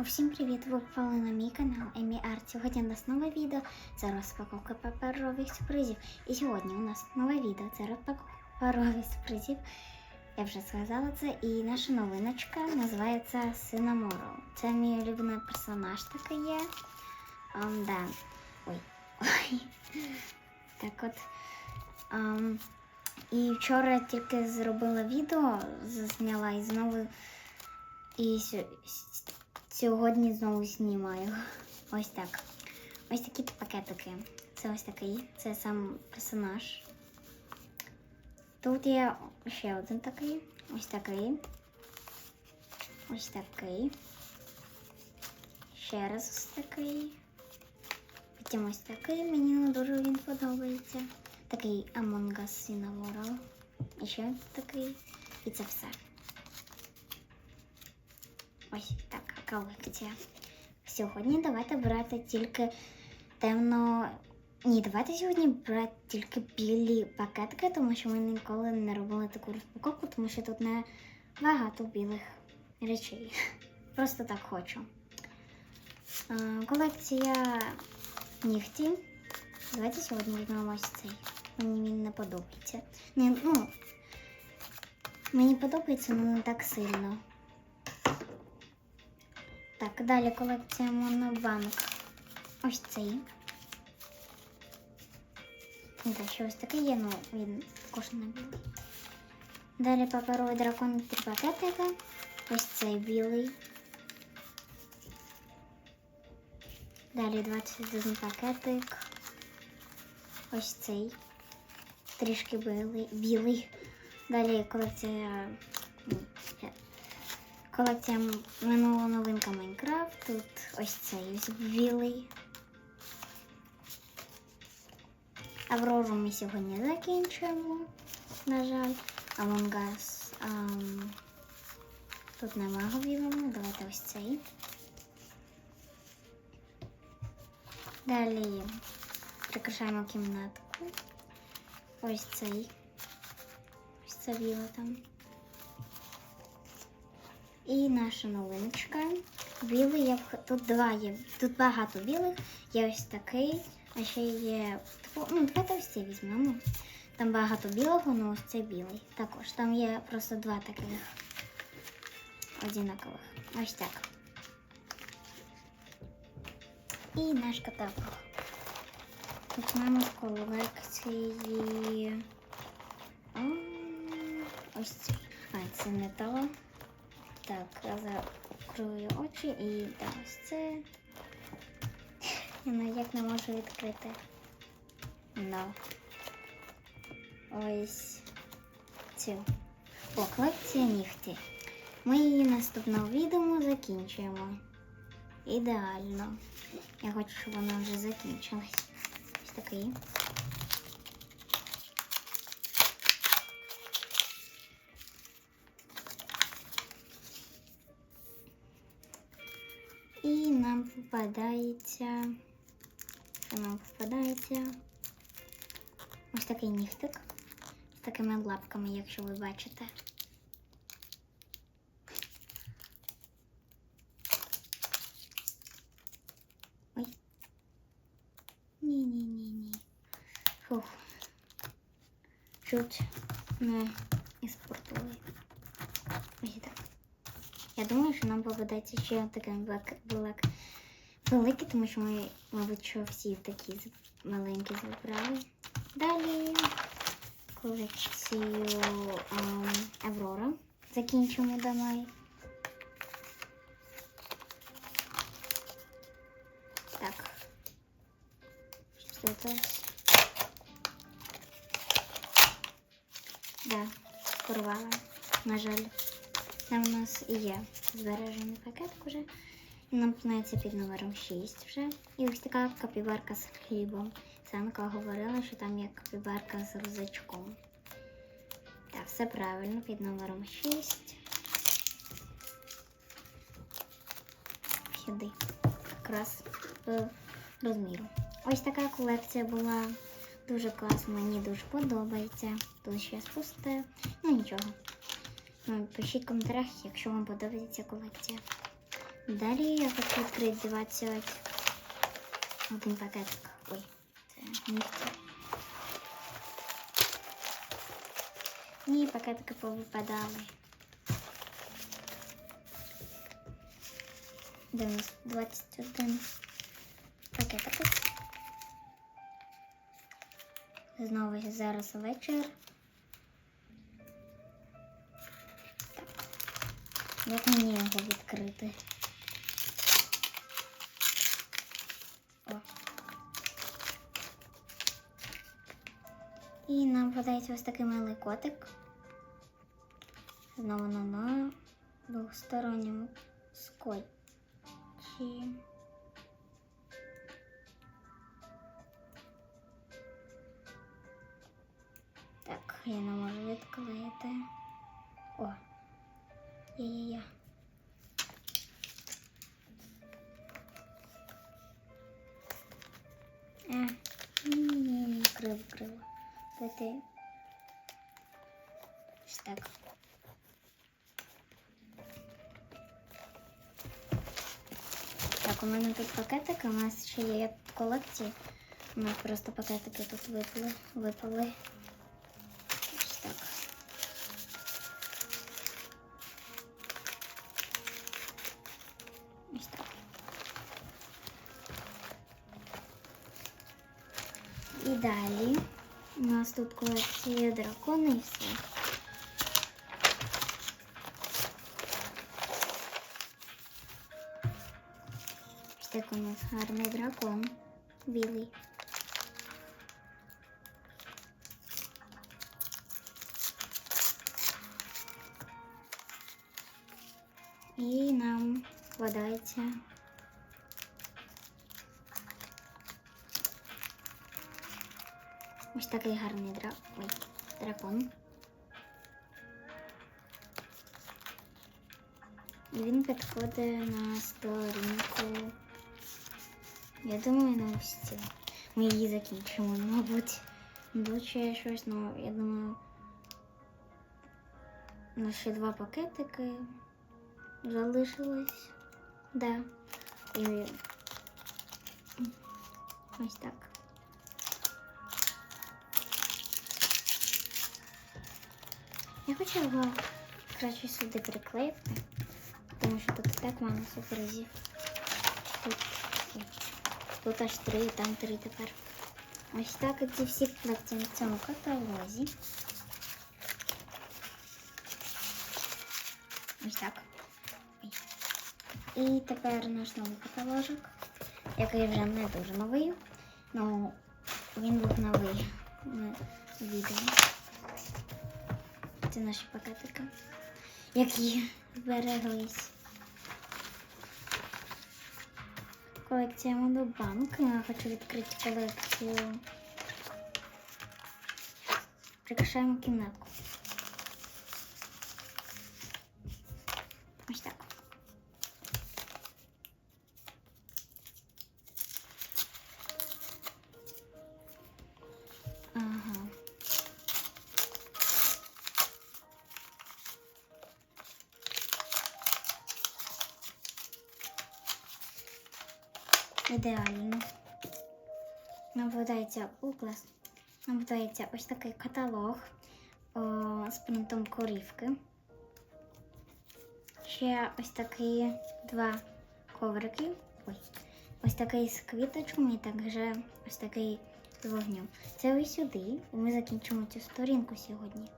Усім привіт! Ви попали на мій канал Емі Арт. Сьогодні у нас нове відео. Це розпаковка паперових сюрпризів. І сьогодні у нас нове відео. Це розпаковка паперових сюрпризів. Я вже сказала це. І наша новиночка називається Синаморо. Це мій улюблений персонаж такий є. Um, да. Ой. Ой. Так от. Um, і вчора тільки зробила відео, зняла і знову. І сьогодні знову знімаю. Ось так. Ось такі пакетики. Це ось такий. Це сам персонаж. Тут є ще один такий. Ось такий. Ось такий. Ще раз ось такий. Потім ось такий. Мені дуже він подобається. Такий Among Us Cinnamoroll. І ще такий. І це все. Ось колекція. Сьогодні давайте брати тільки темно. Ні, давайте сьогодні брати тільки білі пакетики, тому що ми ніколи не робили таку розпаковку, тому що тут не багато білих речей. Просто так хочу. Колекція нігті. Давайте сьогодні візьмемо ось цей. Мені він не подобається. Не, ну, мені подобається, але не так сильно. Так, далі колекція Монобанк. Ось цей. Та ще ось такий є, ну він також не білий. Далі паперовий дракон три пакетика. Ось цей білий. Далі 21 пакетик. Ось цей. Трішки білий. білий. Далі колекція. Колекція минула новинка Майнкрафт. Тут ось цей ось білий. Аврору ми сьогодні закінчуємо, на жаль. Among Us. Тут немає білого. Давайте ось цей. Далі прикрашаємо кімнатку. Ось цей. Ось це біло там. І наша новиночка. Білий я тут два є. Тут багато білих. Є ось такий, а ще є. Ну, давайте цей візьмемо. Там багато білого, ну ось цей білий. Також. Там є просто два таких одинакових. Ось так. І наш каталог. Почнемо з колекції. Ось цей. А, це не то. Так, я закрою очі і да, ось це. Я ніяк не можу відкрити. Ну. Ось цю. О, колекція нігті. Ми її наступного відео закінчуємо. Ідеально. Я хочу, щоб вона вже закінчилась. Ось такий. Нам попадається. Що нам попадається? Ось такий нігтик з такими лапками, якщо ви бачите. Ой. Ні-ні-ні-ні. Фух. Чуть не іспортили. Ось так. Я думаю, що нам попадеться ще таке велик, велик, велике, тому що ми, мабуть, що всі такі маленькі забрали. Далі колекцію ем, Аврора. Закінчимо домой. Так. Це ось? Да, порвала. На жаль. Там у нас є збережений пакетик уже. І нам під номером 6 вже. І ось така капібарка з хлібом. Санка говорила, що там є капібарка з рузачком. Так, все правильно, під номером 6. Сюди. Якраз по розміру. Ось така колекція була дуже класна, мені дуже подобається. Тут ще спусте. Ну нічого. Ну, Пишіть в коментарях, якщо вам подобається колекція. Далі я хочу відкрити 20 один пакетик. Ой, це нігті. Ні, пакетики повипадали. Де 21 пакетик. Знову зараз вечір. Як мені його відкрити? О. І нам подається ось такий милий котик. Знову на двосторонньому скотчі. Так, я не можу відклеїти. О, є-є-є. Е, ні-ні-ні, криво, криво. Давайте. Ось так. Так, у мене тут пакетики, у нас ще є колекції. У нас просто пакетики тут випали. випали. Далі у нас тут колекція дракони і все. Так у нас гарний дракон білий. І нам вкладається ось такий гарний дра... Ой, дракон. І він підходить на сторінку. Я думаю, на ось цю. Ми її закінчимо, мабуть. Ще щось, ну, я думаю. У нас ще два пакетики залишилось. Да. І ось так. Я хочу його краще сюди приклеїти, тому що тут так мало сюрпризів. Тут, тут аж три, там три тепер. Ось так ці всі колекції в цьому каталозі. Ось так. І тепер наш новий каталожок, який вже не дуже новий. Ну, він був новий на відео. Це наші пакетики, які збереглись. Колекція Монобанк. Я хочу відкрити колекцію. Прикрашаємо кімнатку. Ідеально. Нам подається уклас. Нам подається ось такий каталог о, з принтом корівки. Ще ось такі два коврики. Ой. Ось такий з квіточками і також ось такий з вогнем. Це ось сюди, і ми закінчимо цю сторінку сьогодні.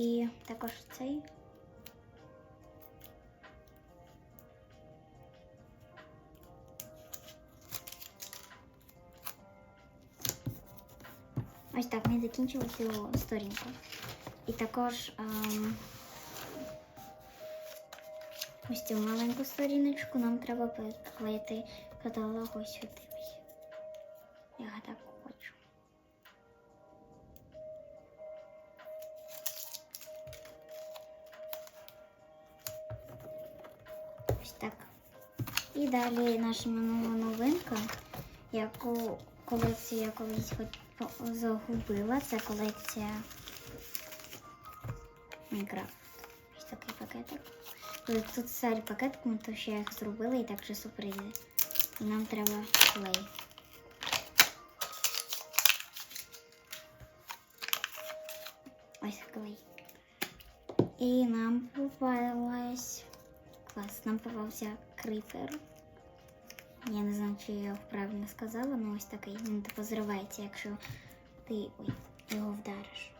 І також цей. Ось так ми закінчили цю сторінку. І також ем, ось цю маленьку сторіночку нам треба приклеїти каталог ось сюди. Далі наша минула новинка, яку колекцію я колись загубила. Це колекція Майнкрафт. Ось такий пакетик. Тут, старі пакетики, то ще їх зробила і також сюрпризи. І нам треба клей. Ось клей. І нам попалась. Клас, нам попався крипер. Я не знаю, чи я правильно сказала, але ось такий. Він типу зривається, якщо ти ой, його вдариш.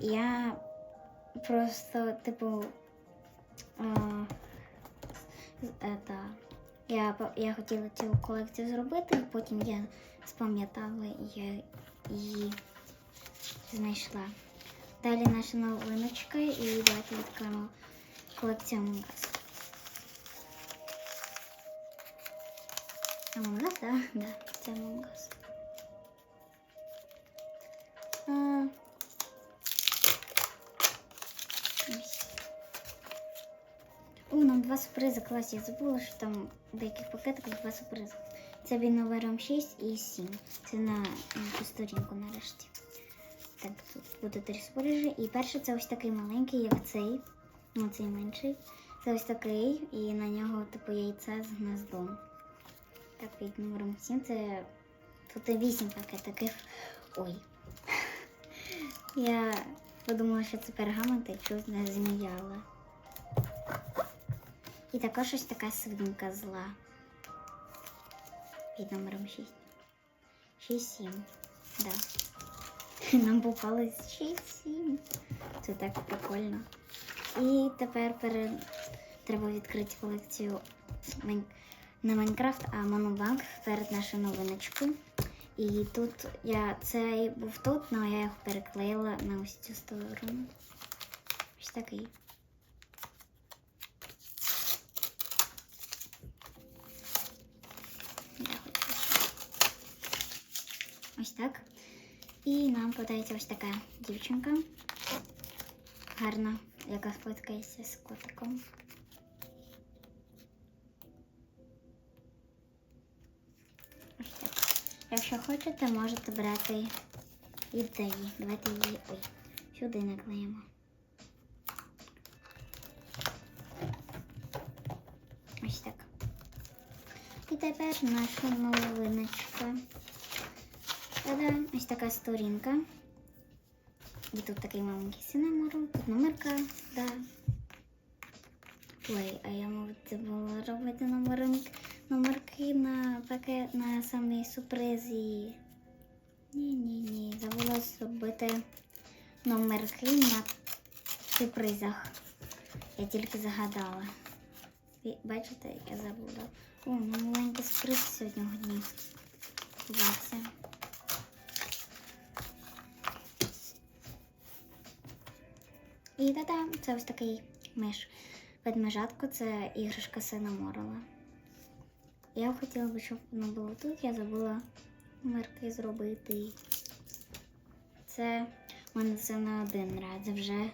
Я просто, типу, а, это, я, я хотіла цю колекцію зробити, потім я спам'ятала і я її знайшла. Далі наша новиночка і давайте відкриємо колекцію Among Among Us, да? Да, це Among Us. А. О, нам два сюрпризи клас. Я забула, що там в деяких пакетиках два сюрпризи. Це він номером 6 і 7. Це на, на сторінку нарешті. Так, тут буде три сюрпризи. І перший це ось такий маленький, як цей. Ну, цей менший. Це ось такий, і на нього, типу, яйце з гнездом. Так, під номером 7 це. Тут і 8 пакетиків. Ой. Я подумала, що це пергамент, і чуть не зміяла. І також ось така свинка зла. Під номером 6. 6-7. Да. Нам попалось 6-7. Це так прикольно. І тепер пере... треба відкрити колекцію не Майнкрафт, а Монобанк перед нашою новиночкою. І тут я цей був тут, але я його переклеїла на ось цю сторону. Ось такий. Ось так. І нам подається ось така дівчинка. Гарна, яка фоткається з котиком. Ось так. Якщо хочете, можете брати ідеї. Давайте її ой, сюди наклеїмо. Ось так. І тепер наша новиночка. Та-да, ось така сторінка. І тут такий маленький синемору, тут номерка, да. Ой, а я, мабуть, забула робити номерок, номерки на пакет на самі сюрпризи. Ні-ні-ні, забула зробити номерки на сюрпризах. Я тільки загадала. Бачите, я забула. О, ну маленький сюрприз сьогодні дні. Побався. І та-да, це ось такий миш. Ведмежатко це іграшка сина Морала. Я хотіла б, щоб воно було тут, я забула мерки зробити. Це в мене це на один раз вже.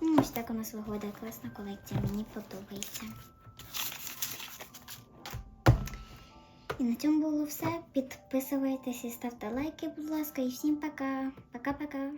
Ну, ось так у нас виходить класна колекція, мені подобається. І на цьому було все. Підписуйтесь і ставте лайки, будь ласка, і всім пока. Пока-пока.